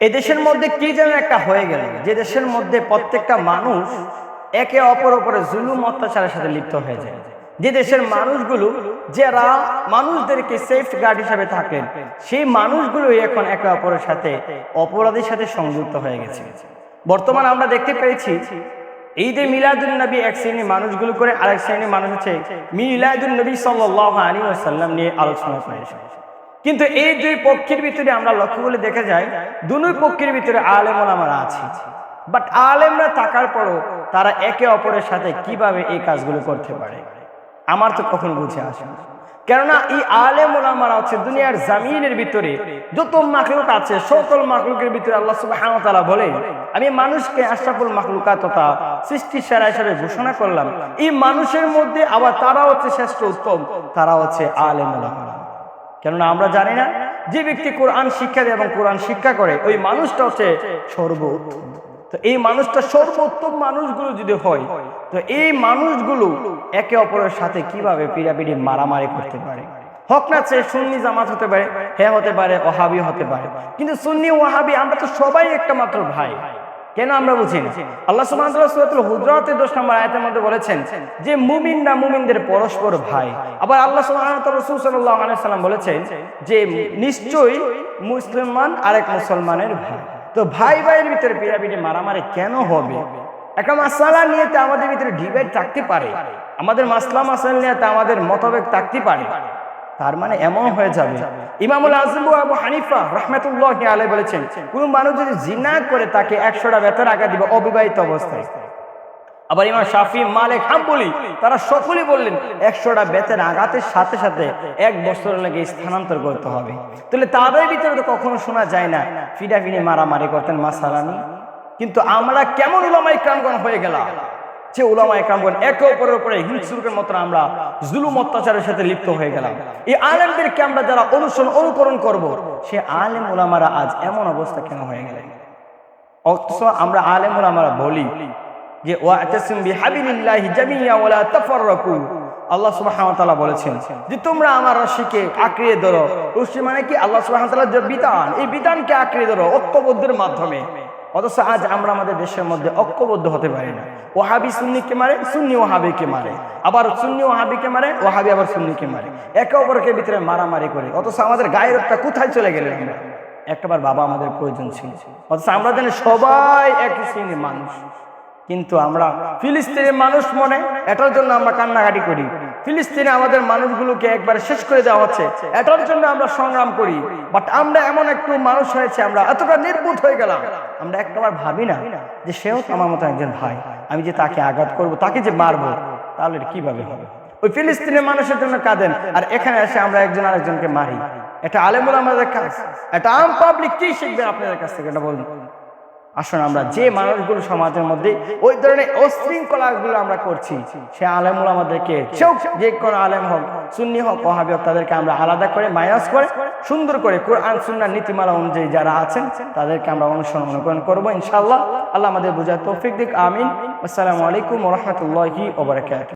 এদেশের মধ্যে কি যেন একটা হয়ে গেল, যে দেশের মধ্যে প্রত্যেকটা মানুষ একে অপর অপরে জুলুম, অত্যাচারের সাথে লিপ্ত হয়ে যায়। যে দেশের মানুষগুলো, যারা মানুষদেরকে সেফ গার্ড হিসাবে থাকেন সেই মানুষগুলোই এখন একে অপরের সাথে, অপরাধের সাথে সংযুক্ত হয়ে গেছে। বর্তমানে আমরা দেখতে পেয়েছি এই যে মিলাদুল নবী এক শ্রেণির মানুষগুলো করে আরেক শ্রেণির মানুষ হচ্ছে মিলাদুল নবী সাল্লাহ আলী সাল্লাম নিয়ে আলোচনা করেছে। কিন্তু এই দুই পক্ষের ভিতরে আমরা লক্ষ্য করে দেখা যায় দুই পক্ষের ভিতরে আলেম ওলামারা আছে। বাট আলেমরা থাকার পরও তারা একে অপরের সাথে কীভাবে এই কাজগুলো করতে পারে? আমার তো কখনো বুঝে আসে কেননা এই আলেম ওলামারা হচ্ছে দুনিয়ার জামিনের ভিতরে, যত মাখলুক আছে, সকল মাখলুকের ভিতরে আল্লাহ ওয়া বলে, আমি মানুষকে আশরাফুল মাখলুকাত তথা সৃষ্টি সেরা হিসেবে ঘোষণা করলাম। এই মানুষের মধ্যে আবার তারা হচ্ছে শ্রেষ্ঠ উত্তম, তারা হচ্ছে আলেম ওলামারা। কেননা আমরা জানি না যে ব্যক্তি কোরআন শিক্ষা দেয় এবং কোরআন শিক্ষা করে, ওই মানুষটা হচ্ছে সর্বোত্তম। তো এই মানুষটা সর্বোত্তম মানুষগুলো যদি হয়, তো এই মানুষগুলো একে অপরের সাথে কীভাবে পিড়াপিড়ি, মারামারি করতে পারে? হক না চেয়ে সুন্নি জামাত হতে পারে হ্যাঁ হতে পারে ওহাবি হতে পারে। কিন্তু সুন্নি ওহাবি আমরা তো সবাই একটা মাত্র ভাই। কেন আমরা বুঝি আল্লাহ সুবহানাহু হুজরাতের 10 নম্বর আয়াতের মধ্যে বলেছেন যে মুমিনরা মুমিনদের পরস্পর ভাই। আবার আল্লাহ সাল্লাম বলেছেন যে নিশ্চয়ই মুসলমান আরেক মুসলমানের ভাই। তো ভাই ভাইয়ের ভিতরে পিড়াপিড়ি মারামারি কেন হবে? একটা মাসালা নিয়ে আমাদের ভিতরে ডিবেট থাকতে পারে। আমাদের মাসলা মাসাল নিয়ে আমাদের মতভেদ থাকতে পারে। তার মানে এমন হয়ে যাবে। ইমামুল আজম আবু হানিফা রহমতুল্লাহ আলাই বলেছেন, কোন মানুষ যদি জিনা করে তাকে একশোটা বেতন আঘাত দিবে অবিবাহিত অবস্থায়। আবার ইমাম শাফি, মালিক, হাম্বলি, তারা সকলেই বললেন, একশোটা বেতের আঘাতের সাথে সাথে এক বছর লেগে স্থানান্তর করতে হবে। তাহলে তাদের ভিতরে তো কখনো শোনা যায় না ফিডাফিনি মারামারি করতেন মা মাসালানি। কিন্তু আমরা কেমন উলামাই ক্রামগণ হয়ে গেলাম? যে ওলামায় কামগণ একে অপরের উপরে হিংসুকের মতন আমরা জুলুম, অত্যাচারের সাথে লিপ্ত হয়ে গেলাম। এই আলেমদেরকে আমরা যারা অনুসরণ, অনুকরণ করব, সে আলেম ওলামারা আজ এমন অবস্থা কেন হয়ে গেলেন? অথচ আমরা আলেম ওলামারা বলি যে আল্লাহ তাআলা বলেছেন যে, তোমরা আমার রশিকে আঁকড়িয়ে ধরো। রশি মানে কি? আল্লাহ তাআলার যে বিধান, এই বিধানকে আঁকড়িয়ে ধরো ঐক্যবদ্ধের মাধ্যমে। অথচ আজ আমরা আমাদের দেশের মধ্যে ঐক্যবদ্ধ হতে পারি না। ওহাবি সুন্নিকে মারে, সুন্নি ওহাবিকে মারে। আবার সুন্নি ওহাবিকে মারে ওহাবি আবার সুন্নিকে মারে। একে অপরকে ভিতরে মারামারি করে। অথচ আমাদের গায়ের রক্তটা কোথায় চলে গেলেন আমরা? একটাবার বাবা আমাদের প্রয়োজন ছিল। অথচ আমরা জানি সবাই একই শ্রেণির মানুষ। কিন্তু আমরা ফিলিস্তিনের মানুষ মনে, এটার জন্য আমরা কান্নাকাটি করি। ফিলিস্তিনে আমাদের মানুষগুলোকে একবার শেষ করে দেওয়া হচ্ছে। এটার জন্য আমরা সংগ্রাম করি। বাট আমরা এমন একটু মানুষ হয়েছে, আমরা এতটা নির্বুত হয়ে গেলাম। আমরা একটাবার ভাবি না যে সেও আমার মতো একজন ভাই। আমি যে তাকে আঘাত করব, তাকে যে মারবো, তাহলে কীভাবে হবে? ওই ফিলিস্তিনের মানুষের জন্য কাঁদেন, আর এখানে এসে আমরা একজন আরেকজনকে মারি। এটা আলেমুল আমাদের কাজ। এটা আম পাবলিক কি শিখবে আপনাদের কাছ থেকে? এটা বলুন। আসুন আমরা যে মানুষগুলো সমাজের মধ্যে ওই ধরনের অশৃঙ্খলাগুলো আমরা করছি, সে আলেমুল আমাদেরকে যে কোনো আলেম হোক, সুন্নি হোক, ওহাবি হোক, তাদেরকে আমরা আলাদা করে মাইনাস করে, সুন্দর করে কোরআন সুন্নার নীতিমালা অনুযায়ী যারা আছেন, তাদেরকে আমরা অনুসরণ অনুকরণ করব ইনশাআল্লাহ। আল্লাহ আমাদের বোঝার তৌফিক দিক, আমিন। আসসালামু আলাইকুম রহমতুল্লাহি ওবরাকাত